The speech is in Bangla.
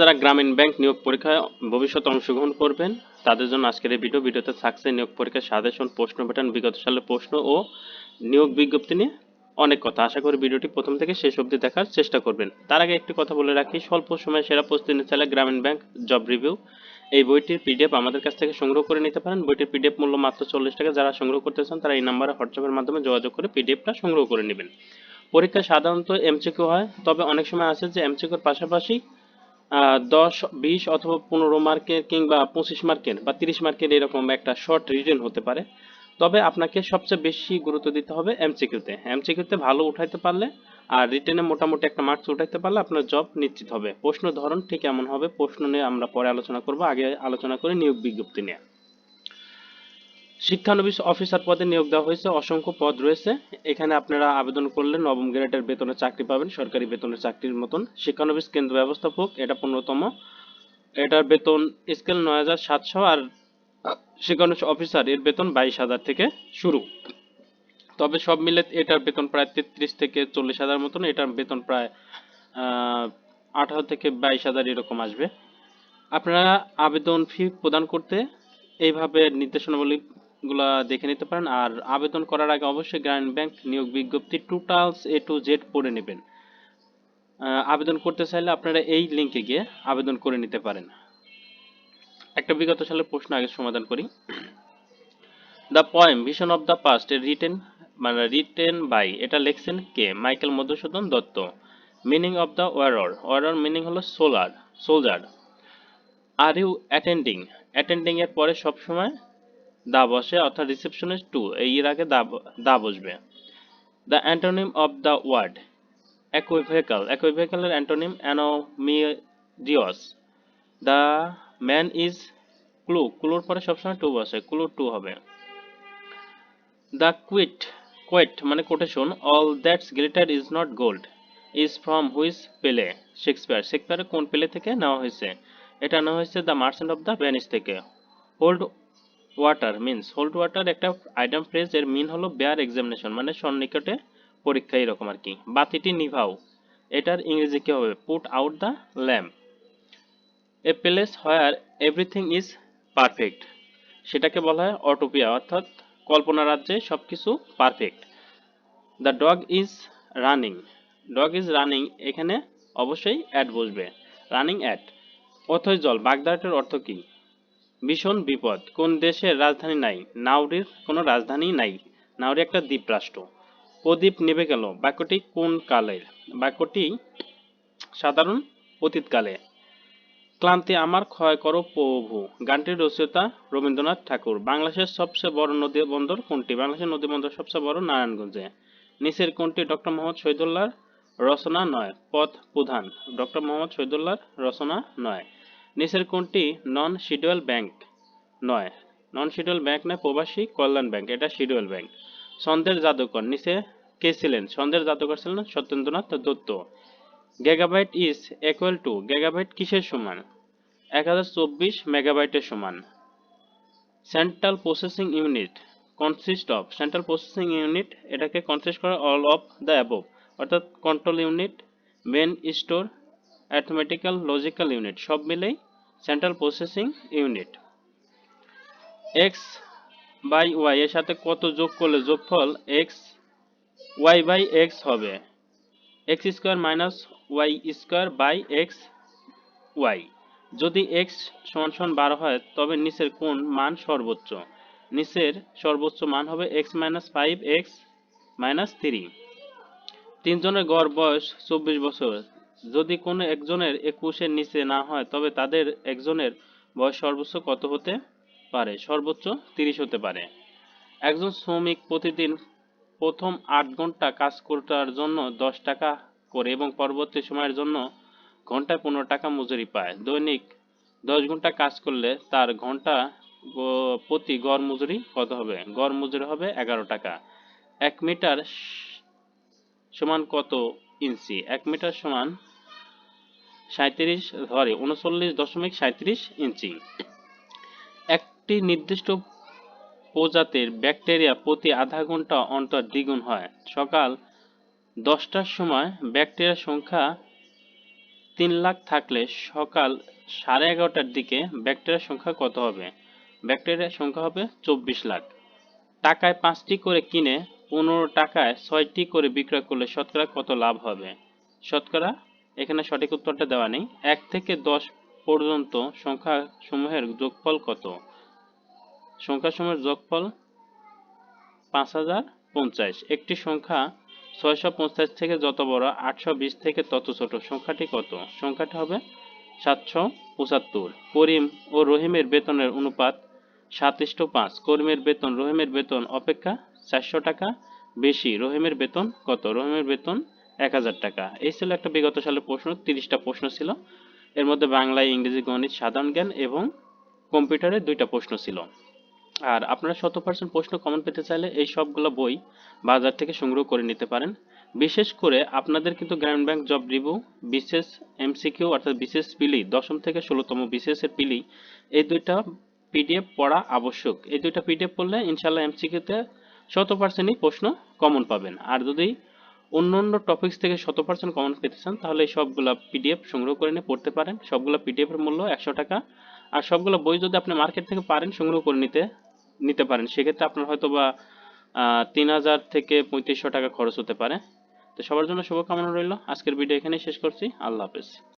যারা গ্রামীণ ব্যাংক নিয়োগ পরীক্ষায় ভবিষ্যতে অংশগ্রহণ করবেন, তাদের জন্য আজকের এই ভিডিও, ভিডিওতে থাকছে নিয়োগ পরীক্ষার সাজেশন, প্রশ্ন প্যাটার্ন বিগত সালের প্রশ্ন ও নিয়োগ বিজ্ঞপ্তি নিয়ে অনেক কথা। আশা করি ভিডিওটি প্রথম থেকে শেষ অবধি দেখার চেষ্টা করবেন। তার আগে একটি কথা বলে রাখি, স্বল্প সময়ে সেরা প্রস্তুতি নিতে চাইলে গ্রামীণ ব্যাংক জব রিভিউ এই বইটির পিডিএফ আমাদের কাছ থেকে সংগ্রহ করে নিতে পারেন। বইটির পিডিএফ মূল্য মাত্র চল্লিশ টাকা। যারা সংগ্রহ করতে চান, তারা এই নাম্বারে হোয়াটসঅ্যাপের মাধ্যমে যোগাযোগ করে পিডিএফটা সংগ্রহ করে নেবেন। পরীক্ষা সাধারণত এমসিকিউ হয়। তবে অনেক সময় আছে যে এমসিকিউর পাশাপাশি দশ, বিশ অথবা পনেরো মার্কের কিংবা পঁচিশ মার্কের বা তিরিশ মার্কের এরকম একটা শর্ট রিজন হতে পারে। তবে আপনাকে সবচেয়ে বেশি গুরুত্ব দিতে হবে এমসিকিউতে এমসিকিউতে ভালো উঠাইতে পারলে আর রিটেনে মোটামুটি একটা মার্কস উঠাইতে পারলে আপনার জব নিশ্চিত হবে। প্রশ্ন ধরন ঠিক এমন হবে, প্রশ্ন নিয়ে আমরা পরে আলোচনা করব, আগে আলোচনা করে নিয়োগ বিজ্ঞপ্তি নিয়ে। শিক্ষানবিশ অফিসার পদে নিয়োগ দেওয়া হয়েছে। অসংখ্য পদ রয়েছে। এখানে আপনারা আবেদন করলে নবম গ্রেডের বেতনে চাকরি পাবেন। সরকারি বেতনের চাকরির মতন। শিক্ষানবিশ কেন্দ্র ব্যবস্থাপক, এটা পনেরোতম এটার বেতন স্কেল নয় হাজার সাতশো আর শিক্ষানবিশ অফিসার, এর বেতন বাইশ হাজার থেকে শুরু। তবে সব মিলে এটার বেতন প্রায় তেত্রিশ থেকে চল্লিশ হাজার মতন। এটার বেতন প্রায় আঠারো থেকে বাইশ হাজার এরকম আসবে। আপনারা আবেদন ফি প্রদান করতে এইভাবে নির্দেশনাবলী গুলা দেখে নিতে পারেন। আর আবেদন করার আগে অবশ্যই গ্রামীণ ব্যাংক নিয়োগ বিজ্ঞপ্তি টোটালস এ টু জেড পড়ে নেবেন। আবেদন করতে চাইলে আপনারা এই লিংকে গিয়ে আবেদন করে নিতে পারেন। একটা বিগত সালের প্রশ্ন আগে সমাধান করি। The poem vision of the past written মানে রিটেন বাই এটা লেখছেন কে? Michael Madhusudan Dutt. Meaning of the warrior warrior meaning হলো সোলার সোলজার আর ইউ অ্যাটেন্ডিং অ্যাটেন্ডিং এর পরে সবসময় দা বসে অর্থাৎ রিসেপশনিস্ট টু এর আগে দা দা বসবে the antonym of the word equivocal অ্যাকুইভেকালের antonym অ্যানোমিডিয়স দ্য ম্যান ইজ ক্লু ক্লুর পরে সবসময় টু বসে ক্লু টু হবে। দ্য কুইট কোয়েট মানে quotation all that's glitter is not gold is from হুইস পেলে শেক্সপিয়ার শেক্সপিয়ারের কোন পেলে থেকে নেওয়া হয়েছে? এটা নেওয়া হয়েছে the merchant of the Venice থেকে। Hold water means hold water একটা আইটেম ফ্রেজ এর মিন হলো বেয়ার এক্সামিনেশন মানে সন্নিকটে পরীক্ষা এরকম আর কি বাতিটি নিভাও। এটার ইংরেজি কি হবে? Put out the lamp a place where everything is perfect সেটাকে বলা হয় অটোপিয়া অর্থাৎ কল্পনা রাজ্যে সবকিছু perfect the dog is running dog is running এখানে অবশ্যই অ্যাড বসবে। রানিং অ্যাট অথই জল। বাগদাটের অর্থ কি? ভীষণ বিপদ। কোন দেশের রাজধানী নাই? নাউরির কোনো রাজধানী নাই। নাউরি একটা দ্বীপ রাষ্ট্র প্রদীপ নেবে গেল। বাক্যটি কোন কালের? বাক্যটি সাধারণ অতীতকালে। ক্লান্তি আমার ক্ষয় করো প্রভু। গানটির রচয়িতা রবীন্দ্রনাথ ঠাকুর। বাংলাদেশের সবচেয়ে বড় নদী বন্দর কোনটি? বাংলাদেশের নদী বন্দর সবচেয়ে বড় নারায়ণগঞ্জে। নিচের কোনটি? ডক্টর মোহাম্মদ শহীদুল্লাহর রচনা নয়। পথ প্রধান। ডক্টর মোহাম্মদ শহীদুল্লাহর রচনা নয়। নিচের কোনটি নন শিডিউল ব্যাংক নয়। নন শিডিউল ব্যাংক নয়, প্রবাসী কল্যাণ ব্যাংক এটা শিডিউল ব্যাংক ছন্দের জাদুকর, নিচে কে ছিলেন? ছন্দের জাদুকর ছিলেন Satyendranath Dutta. Gigabyte is equal to gigabyte কিসের সমান? এক হাজার চব্বিশ মেগাবাইটের সমান। Central processing unit consist of central processing unit এটাকে কনসিস্ট করে অল অফ দ্য অ্যাবভ অর্থাৎ control unit main store arithmetical logical unit সব মিলেই central processing unit X by Y এর সাথে কত যোগ করলে যোগফল এক্স ওয়াই বাই এক্স হবে? X square minus Y square by X Y যদি এক্স সমান সমান বারো হয়, তবে নিচের কোন মান সর্বোচ্চ। নিচের সর্বোচ্চ মান হবে X minus five X minus three তিনজনের গড় বয়স চব্বিশ বছর। যদি কোনো একজনের একুশের নিচে না হয়, তবে তাদের একজনের বয়স সর্বোচ্চ কত হতে পারে? সর্বোচ্চ তিরিশ হতে পারে। একজন শ্রমিক প্রতিদিন প্রথম আট ঘণ্টা কাজ করার জন্য দশ টাকা করে এবং পরবর্তী সময়ের জন্য ঘন্টায় পনেরো টাকা মজুরি পায়। দৈনিক দশ ঘণ্টা কাজ করলে তার ঘণ্টা প্রতি গড় মজুরি কত হবে? গড় মজুরি হবে এগারো টাকা। এক মিটার সমান কত ইঞ্চি? এক মিটার সমান সাঁত্রিশ সরি উনচল্লিশ দশমিক সাঁত্রিশ ইঞ্চি। একটি নির্দিষ্ট প্রজাতির ব্যাকটেরিয়া প্রতি আধা ঘণ্টা অন্তর দ্বিগুণ হয়। সকাল দশটার সময় ব্যাকটেরিয়ার সংখ্যা তিন লাখ থাকলে সকাল সাড়ে এগারোটার দিকে ব্যাকটেরিয়ার সংখ্যা কত হবে? ব্যাকটেরিয়ার সংখ্যা হবে চব্বিশ লাখ। টাকায় পাঁচটি করে কিনে পনেরো টাকায় ছয়টি করে বিক্রয় করলে শতকরা কত লাভ হবে? শতকরা এখানে সঠিক উত্তরটা দেওয়া নেই। এক থেকে দশ পর্যন্ত সংখ্যা সমূহের যোগফল কত? সংখ্যা সমূহের যোগফল পাঁচ হাজার পঞ্চাশ। একটি সংখ্যা ছয়শো পঞ্চাশ থেকে যত বড়, আটশো বিশ থেকে তত ছোট। সংখ্যাটি কত? সংখ্যাটি হবে সাতশো পঁচাত্তর। করিম ও রহিমের বেতনের অনুপাত সাত পাঁচ। করিমের বেতন, রহিমের বেতন অপেক্ষা চারশো টাকা বেশি। রহিমের বেতন কত? রহিমের বেতন এক হাজার টাকা। এই ছিল একটা বিগত সালের প্রশ্ন, তিরিশটা প্রশ্ন ছিল। এর মধ্যে বাংলা ইংরেজি, গণিত, সাধারণ জ্ঞান এবং কম্পিউটারে দুইটা প্রশ্ন ছিল। আর আপনারা শত পার্সেন্ট প্রশ্ন কমন পেতে চাইলে এই সবগুলো বই বাজার থেকে সংগ্রহ করে নিতে পারেন। বিশেষ করে আপনাদের কিন্তু গ্রামীণ ব্যাংক জব রিভিউ বিশেষ এমসিকিউ অর্থাৎ বিশেষ পিলি, দশম থেকে ষোলোতম বিশেষ এর পিলি, এই দুইটা পিডিএফ পড়া আবশ্যক। এই দুইটা পিডিএফ পড়লে ইনশাল্লাহ এমসিকিউতে শত পার্সেন্টই প্রশ্ন কমন পাবেন। আর যদি অন্য অন্য টপিকস থেকে শত পার্সেন্ট কমন পেতে চান, তাহলে সবগুলা পিডিএফ সংগ্রহ করে নিয়ে পড়তে পারেন। সবগুলো পিডিএফ এর মূল্য একশো টাকা। আর সবগুলো বই যদি আপনি মার্কেট থেকে পারেন, সংগ্রহ করে নিতে নিতে পারেন। সেক্ষেত্রে আপনার হয়তো বা তিন হাজার থেকে পঁয়ত্রিশশো টাকা খরচ হতে পারে। তো সবার জন্য শুভকামনা রইল। আজকের ভিডিও এখানেই শেষ করছি। আল্লাহ হাফেজ।